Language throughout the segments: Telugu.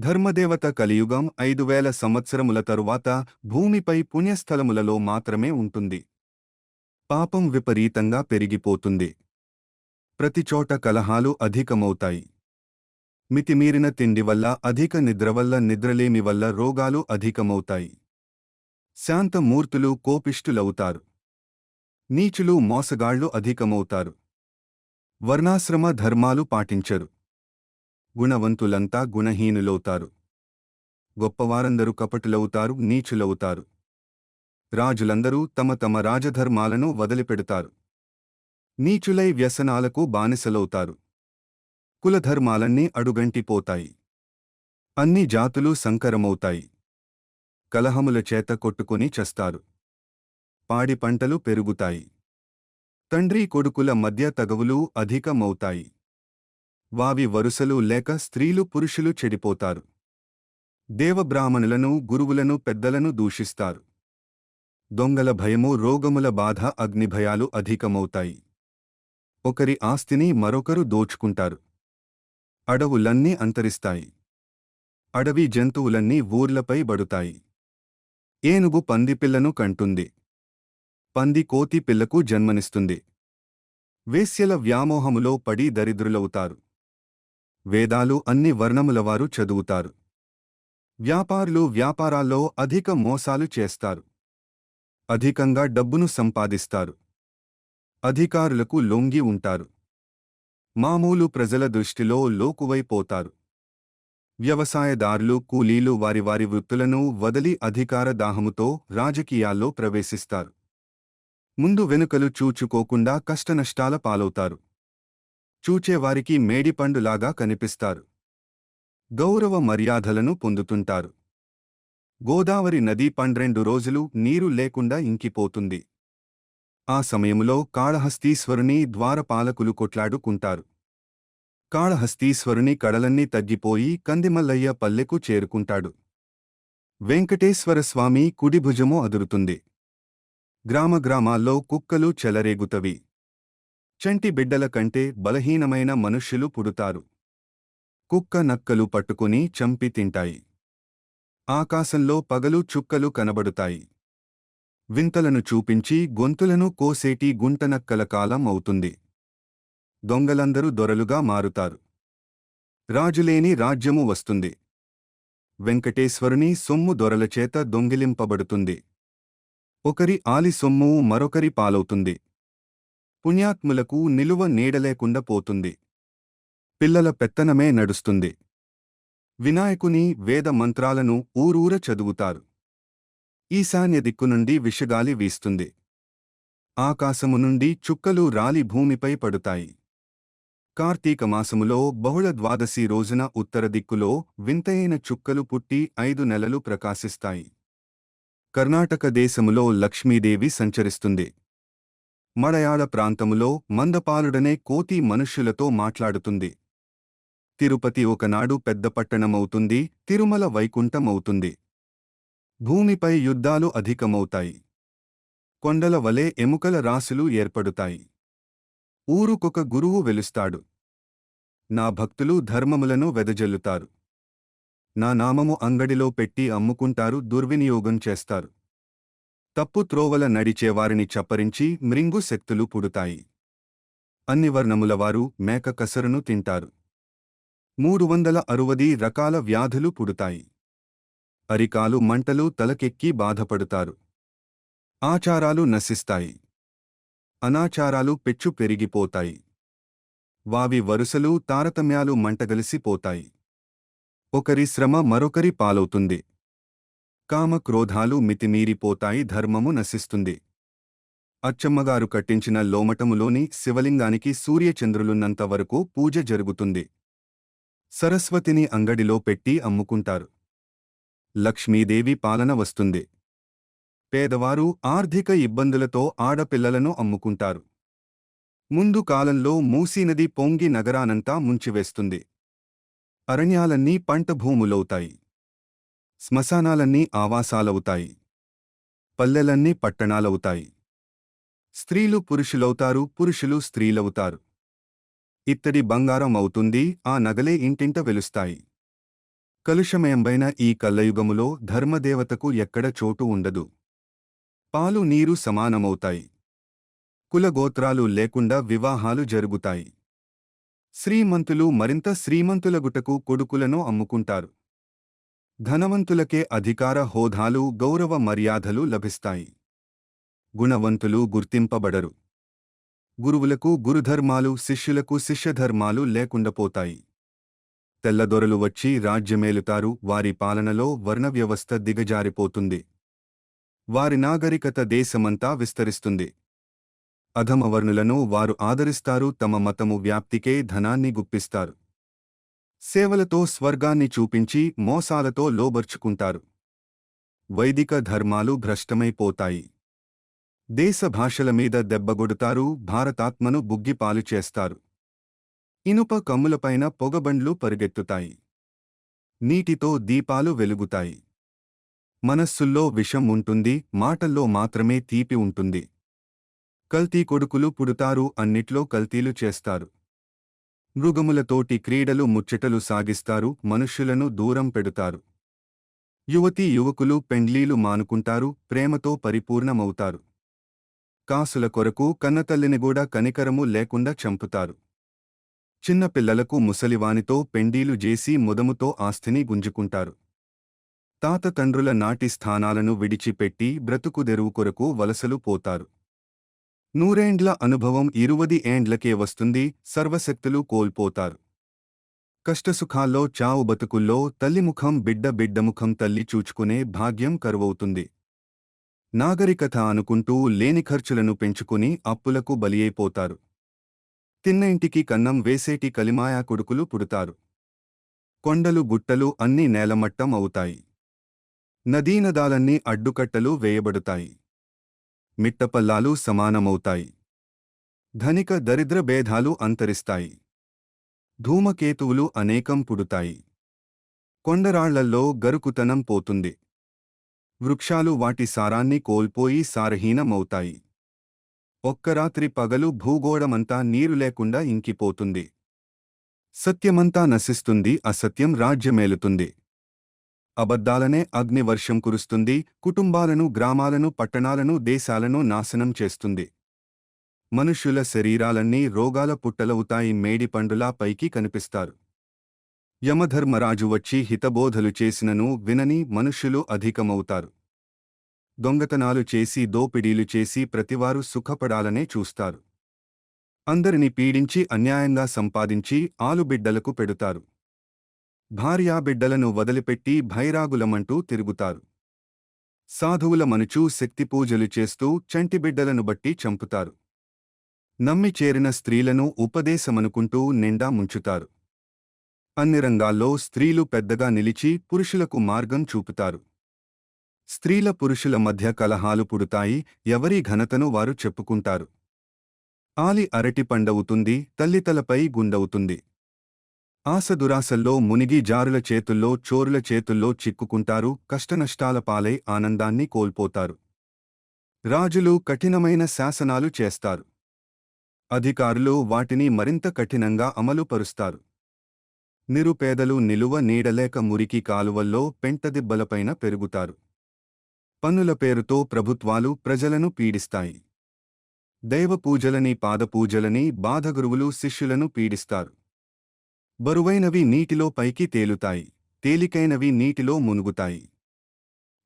ధర్మదేవత కలియుగం ఐదు వేల సంవత్సరముల తరువాత భూమిపై పుణ్యస్థలములలో మాత్రమే ఉంటుంది. పాపం విపరీతంగా పెరిగిపోతుంది. ప్రతిచోట కలహాలు అధికమవుతాయి. మితిమీరిన తిండి వల్ల అధిక నిద్ర వల్ల నిద్రలేమి వల్ల రోగాలు అధికమవుతాయి. శాంతమూర్తులు కోపిష్టులవుతారు నీచులు మోసగాళ్ళు అధికమవుతారు. వర్ణాశ్రమ ధర్మాలు పాటించరు. గుణవంతులంతా గుణహీనులవుతారు. గొప్పవారందరూ కపటులవుతారు నీచులవుతారు. రాజులందరూ తమ తమ రాజధర్మాలను వదిలిపెడతారు. నీచులై వ్యసనాలకు బానిసలవుతారు. కులధర్మాలన్నీ అడుగంటిపోతాయి. అన్ని జాతులు సంకరమవుతాయి. కలహముల చేత కొట్టుకుని చస్తారు. పాడి పంటలు పెరుగుతాయి. తండ్రి కొడుకుల మధ్య తగవులు అధికమవుతాయి. వావి వరుసలు లేక స్త్రీలు పురుషులు చెడిపోతారు. దేవబ్రాహ్మణులను గురువులను పెద్దలను దూషిస్తారు. దొంగల భయము రోగముల బాధ అగ్నిభయాలు అధికమవుతాయి. ఒకరి ఆస్తిని మరొకరు దోచుకుంటారు. అడవులన్నీ అంతరిస్తాయి. అడవి జంతువులన్నీ ఊర్లపై బడుతాయి. ఏనుగు పందిపిల్లను కంటుంది. పంది కోతి పిల్లకు జన్మనిస్తుంది. వేశ్యల వ్యామోహములో పడి దరిద్రులవుతారు. వేదాలు అన్ని వర్ణములవారు చదువుతారు. వ్యాపారులు వ్యాపారాల్లో అధిక మోసాలు చేస్తారు. అధికంగా డబ్బును సంపాదిస్తారు. అధికారులకు లొంగి ఉంటారు. మామూలు ప్రజల దృష్టిలో లోకువైపోతారు. వ్యవసాయదారులు కూలీలు వారి వారి వృత్తులను వదిలి అధికార దాహముతో రాజకీయాల్లో ప్రవేశిస్తారు. ముందు వెనుకలు చూచుకోకుండా కష్టనష్టాల పాలవుతారు. చూచేవారికి మేడిపండులాగా కనిపిస్తారు. గౌరవ మర్యాదలను పొందుతుంటారు. గోదావరి నది పండ్రెండు రోజులు నీరు లేకుండా ఇంకిపోతుంది. ఆ సమయములో కాళహస్తీశ్వరుని ద్వారపాలకులు కొట్లాడుకుంటారు. కాళహస్తీశ్వరుని కడలన్నీ తగ్గిపోయి కందిమల్లయ్య పల్లెకు చేరుకుంటాడు. వెంకటేశ్వరస్వామి కుడిభుజము అదురుతుంది. గ్రామ గ్రామాల్లో కుక్కలు చెలరేగుతవి. చంటి బిడ్డల కంటే బలహీనమైన మనుష్యులు పుడుతారు. కుక్క నక్కలు పట్టుకుని చంపి తింటాయి. ఆకాశంలో పగలు చుక్కలు కనబడుతాయి. వింతలను చూపించి గొంతులను కోసేటి గుంటనక్కల కాలం అవుతుంది. దొంగలందరూ దొరలుగా మారుతారు. రాజులేని రాజ్యము వస్తుంది. వెంకటేశ్వరుని సొమ్ము దొరలచేత దొంగిలింపబడుతుంది. ఒకరి ఆలి సొమ్ము మరొకరి పాలవుతుంది. పుణ్యాత్ములకు నిలువ నీడలేకుండా పోతుంది. పిల్లల పెత్తనమే నడుస్తుంది. వినాయకుని వేద మంత్రాలను ఊరూర చదువుతారు. ఈశాన్య దిక్కు నుండి విషగాలి వీస్తుంది. ఆకాశము నుండి చుక్కలు రాలి భూమిపై పడుతాయి. కార్తీక మాసములో బహుళ ద్వాదశి రోజున ఉత్తర దిక్కులో వింతైన చుక్కలు పుట్టి ఐదు నెలలు ప్రకాశిస్తాయి. కర్ణాటక దేశములో లక్ష్మీదేవి సంచరిస్తుంది. మలయాళ ప్రాంతములో మందపాలుడనే కోతి మనుష్యులతో మాట్లాడుతుంది. తిరుపతి ఒకనాడు పెద్ద పట్టణమవుతుంది తిరుమల వైకుంఠమవుతుంది. భూమిపై యుద్ధాలు అధికమవుతాయి. కొండల వలె ఎముకల రాసులు ఏర్పడుతాయి. ఊరుకొక గురువు వెలుస్తాడు. నా భక్తులు ధర్మములను వెదజల్లుతారు. నా నామము అంగడిలో పెట్టి అమ్ముకుంటారు దుర్వినియోగం చేస్తారు. తప్పు త్రోవల నడిచేవారిని చప్పరించి మృంగు శక్తులు పుడుతాయి. అన్ని వర్ణములవారు మేక కసరును తింటారు. మూడు వందల అరువది రకాల వ్యాధులు పుడుతాయి. అరికాలు మంటలు తలకెక్కి బాధపడుతారు. ఆచారాలు నశిస్తాయి. అనాచారాలు పెచ్చు పెరిగిపోతాయి. వావి వరుసలు తారతమ్యాలు మంటగలిసిపోతాయి. ఒకరి శ్రమ మరొకరి పాలవుతుంది. కామ క్రోధాలు మితిమీరిపోతాయి ధర్మము నశిస్తుంది. అచ్చమ్మగారు కట్టించిన లోమటములోని శివలింగానికి సూర్యచంద్రులున్నంత వరకు పూజ జరుగుతుంది. సరస్వతిని అంగడిలో పెట్టి అమ్ముకుంటారు. లక్ష్మీదేవి పాలన వస్తుంది. పేదవారు ఆర్థిక ఇబ్బందులతో ఆడపిల్లలను అమ్ముకుంటారు. ముందు కాలంలో మూసీనది పొంగి నగరానంతా ముంచివేస్తుంది. అరణ్యాలన్నీ పంట భూములవుతాయి. శ్మశానాలన్నీ ఆవాసాలవుతాయి. పల్లెలన్నీ పట్టణాలవుతాయి. స్త్రీలు పురుషులవుతారు పురుషులు స్త్రీలవుతారు. ఇత్తడి బంగారం అవుతుంది ఆ నగలే ఇంటింట వెలుస్తాయి. కలుషమయంబైన ఈ కల్లయుగములో ధర్మదేవతకు ఎక్కడ చోటు ఉండదు. పాలు నీరు సమానమవుతాయి. కులగోత్రాలు లేకుండా వివాహాలు జరుగుతాయి. శ్రీమంతులు మరింత శ్రీమంతులగుటకు కొడుకులను అమ్ముకుంటారు. ధనవంతులకే అధికార హోదాలు గౌరవ మర్యాదలు లభిస్తాయి. గుణవంతులు గుర్తింపబడరు. గురువులకు గురుధర్మాలు శిష్యులకు శిష్యధర్మాలు లేకుండపోతాయి తెల్లదొరలు వచ్చి రాజ్యమేలుతారు వారి పాలనలో వర్ణవ్యవస్థ దిగజారిపోతుంది. వారి నాగరికత దేశమంతా విస్తరిస్తుంది. అధమవర్ణులను వారు ఆదరిస్తారు తమ మతము వ్యాప్తికే ధనాన్ని గుప్పిస్తారు. సేవలతో స్వర్గాన్ని చూపించి మోసాలతో లోబర్చుకుంటారు. వైదిక ధర్మాలు భ్రష్టమైపోతాయి. దేశ భాషల మీద దెబ్బగొడుతారు భారతాత్మను బుగ్గిపాలు చేస్తారు. ఇనుప కమ్ములపైన పొగబండ్లు పరుగెత్తుతాయి. నీటితో దీపాలు వెలుగుతాయి. మనస్సుల్లో విషం ఉంటుంది మాటల్లో మాత్రమే తీపి ఉంటుంది. కల్తీ కొడుకులు పుడుతారు అన్నిట్లో కల్తీలు చేస్తారు. మృగములతోటి క్రీడలు ముచ్చటలు సాగిస్తారు మనుష్యులను దూరం పెడుతారు. యువతీ యువకులు పెండ్లీలు మానుకుంటారు ప్రేమతో పరిపూర్ణమవుతారు. కాసుల కొరకు కన్నతల్లిని కూడా కనికరము లేకుండా చంపుతారు. చిన్న పిల్లలకు ముసలివానితో పెండీలు చేసి ముదముతో ఆస్తిని గుంజుకుంటారు. తాత తండ్రుల నాటి స్థానాలను విడిచిపెట్టి బ్రతుకుదెరువు కొరకు వలసలు పోతారు. నూరేండ్ల అనుభవం ఇరువది ఏండ్లకే వస్తుంది సర్వశక్తులు కోల్పోతారు. కష్టసుఖాల్లో చావు బతుకుల్లో తల్లిముఖం బిడ్డ బిడ్డముఖం తల్లి చూచుకునే భాగ్యం కరువవుతుంది. నాగరికత అనుకుంటూ లేని ఖర్చులను పెంచుకుని అప్పులకు బలియైపోతారు. తిన్న ఇంటికి కన్నం వేసేటి కలిమాయా కొడుకులు పుడతారు. కొండలు గుట్టలు అన్నీ నేలమట్టం అవుతాయి. నదీనదాలన్నీ అడ్డుకట్టలు వేయబడతాయి. మిట్టపల్లాలు సమానమవుతాయి. ధనిక దరిద్ర భేదాలు అంతరిస్తాయి. ధూమకేతువులు అనేకం పుడుతాయి. కొండరాళ్ళల్లో గరుకుతనం పోతుంది. వృక్షాలు వాటి సారాన్ని కోల్పోయి సారహీనమవుతాయి. ఒక్కరాత్రి పగలు భూగోళమంతా నీరు లేకుండా ఇంకిపోతుంది. సత్యమంతా నశిస్తుంది అసత్యం రాజ్యమేలుతుంది. అబద్ధాలనే అగ్నివర్షం కురుస్తుంది కుటుంబాలను గ్రామాలను పట్టణాలను దేశాలను నాశనం చేస్తుంది. మనుష్యుల శరీరాలన్నీ రోగాల పుట్టలవుతాయి మేడిపండులా పైకి కనిపిస్తారు. యమధర్మరాజు వచ్చి హితబోధలు చేసినను వినని మనుష్యులు అధికమవుతారు. దొంగతనాలు చేసి దోపిడీలు చేసి ప్రతివారు సుఖపడాలనే చూస్తారు. అందరిని పీడించి అన్యాయంగా సంపాదించి ఆలుబిడ్డలకు పెడుతారు. భార్యాబిడ్డలను వదిలిపెట్టి భైరాగులమంటూ తిరుగుతారు. సాధువుల మనుచూ శక్తి పూజలు చేస్తూ చంటిబిడ్డలను బట్టి చంపుతారు. నమ్మి చేరిన స్త్రీలను ఉపదేశమనుకుంటూ నిండా ముంచుతారు. అన్ని రంగాల్లో స్త్రీలు పెద్దగా నిలిచి పురుషులకు మార్గం చూపుతారు. స్త్రీల పురుషుల మధ్య కలహాలు పుడుతాయి ఎవరి ఘనతను వారు చెప్పుకుంటారు. ఆలి అరటి పండవుతుంది తల్లితలపై గుండవుతుంది. ఆశదురాశల్లో మునిగి జారుల చేతుల్లో చోరుల చేతుల్లో చిక్కుకుంటారు కష్టనష్టాల పాలై ఆనందాన్ని కోల్పోతారు. రాజులు కఠినమైన శాసనాలు చేస్తారు. అధికారులు వాటిని మరింత కఠినంగా అమలుపరుస్తారు. నిరుపేదలు నిలువ నీడలేక మురికి కాలువల్లో పెంటదిబ్బలపైన పెరుగుతారు. పన్నుల పేరుతో ప్రభుత్వాలు ప్రజలను పీడిస్తాయి. దైవపూజలని పాదపూజలని బాధగురువులు శిష్యులను పీడిస్తారు. బరువైనవి నీటిలో పైకి తేలుతాయి తేలికైనవి నీటిలో మునుగుతాయి.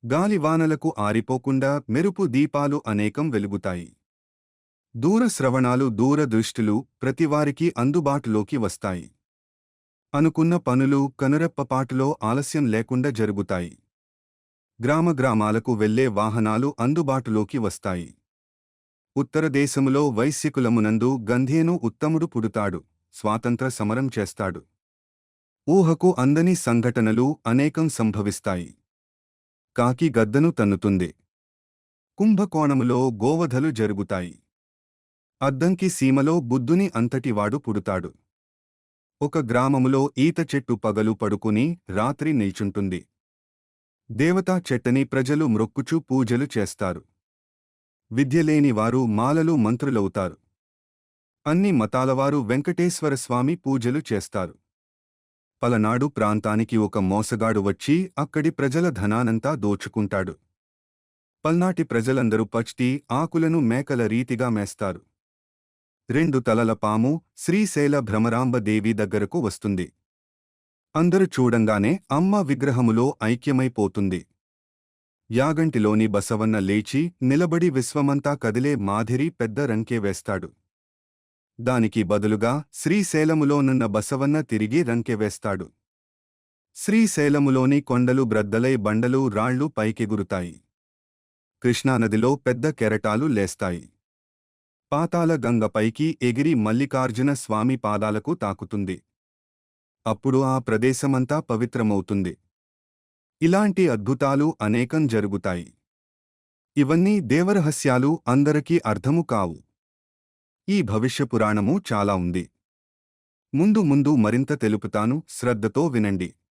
గాలివానలకు ఆరిపోకుండా మెరుపు దీపాలు అనేకం వెలుగుతాయి. దూర శ్రవణాలు దూరదృష్టులు ప్రతివారికి అందుబాటులోకి వస్తాయి. అనుకున్న పనులు కనురెప్పపాటులో ఆలస్యం లేకుండా జరుగుతాయి. గ్రామ గ్రామాలకు వెళ్ళే వాహనాలు అందుబాటులోకి వస్తాయి. ఉత్తరదేశములో వైశ్యకులమునందు గంధేను ఉత్తముడు పుడుతాడు. స్వాతంత్ర సమరం చేస్తాడు. ఊహకు అందని సంఘటనలు అనేకం సంభవిస్తాయి. కాకి గద్దను తన్నుతుంది. కుంభకోణములో గోవధలు జరుగుతాయి. అద్దంకి సీమలో బుద్ధుని అంతటివాడు పుడుతాడు. ఒక గ్రామములో ఈత చెట్టు పగలు పడుకుని రాత్రి నిల్చుంటుంది. దేవతా చెట్టని ప్రజలు మ్రొక్కుచూ పూజలు చేస్తారు. విద్యలేని వారు మాలలు మంత్రులవుతారు. అన్ని మతాలవారు వెంకటేశ్వరస్వామి పూజలు చేస్తారు. పలనాడు ప్రాంతానికి ఒక మోసగాడు వచ్చి అక్కడి ప్రజల ధనానంతా దోచుకుంటాడు. పల్నాటి ప్రజలందరూ పచ్టి ఆకులను మేకల రీతిగా మేస్తారు. రెండు తలల పాము శ్రీశైల భ్రమరాంబ దేవి దగ్గరకు వస్తుంది. అందరు చూడంగానే అమ్మ విగ్రహములో ఐక్యమైపోతుంది. యాగంటిలోని బసవన్న లేచి నిలబడి విశ్వమంతా కదిలే మాదిరి పెద్ద రంకే వేస్తాడు. దానికి బదులుగా శ్రీశైలములోనున్న బసవన్న తిరిగి రంకె వేస్తాడు. శ్రీశైలములోని కొండలు బ్రద్దలై బండలు రాళ్ళు పైకెగురుతాయి. కృష్ణానదిలో పెద్ద కెరటాలు లేస్తాయి. పాతాల గంగపైకి ఎగిరి మల్లికార్జున స్వామి పాదాలకు తాకుతుంది. అప్పుడు ఆ ప్రదేశమంతా పవిత్రమవుతుంది. ఇలాంటి అద్భుతాలు అనేకం జరుగుతాయి. ఇవన్నీ దేవరహస్యాలు అందరికీ అర్థము కావు. ఈ భవిష్య పురాణము చాలా ఉంది. ముందు ముందు మరింత తెలుపుతాను శ్రద్ధతో వినండి.